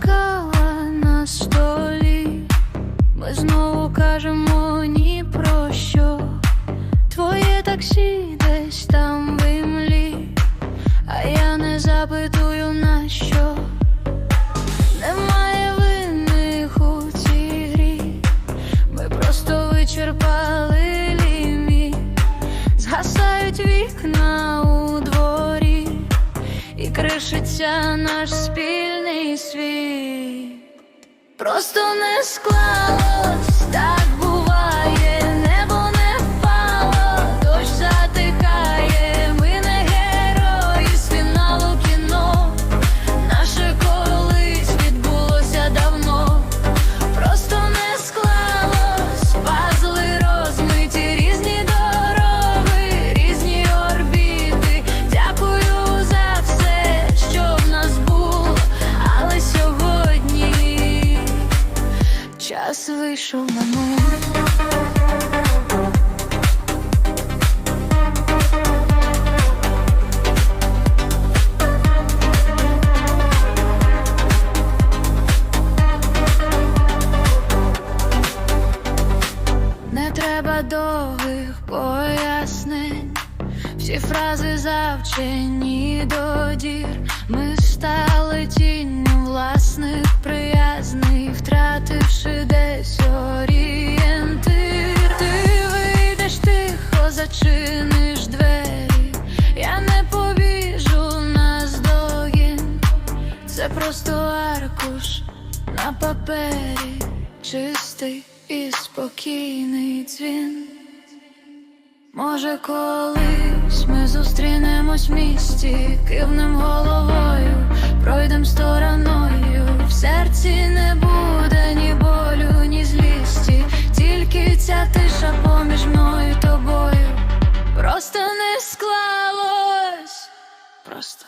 кава на столі. Ми знову кажемо і кришиться наш спільний світ. Просто не склалось, час вийшов на нуль. Не треба довгих пояснень, всі фрази завчені до втративши десь орієнтир. Ти вийдеш тихо, зачиниш двері. Я не побіжу наздогін. Це просто аркуш на папері, чистий і спокійний дзвін. Може, колись ми зустрінемось в місті, Просто не склалось, просто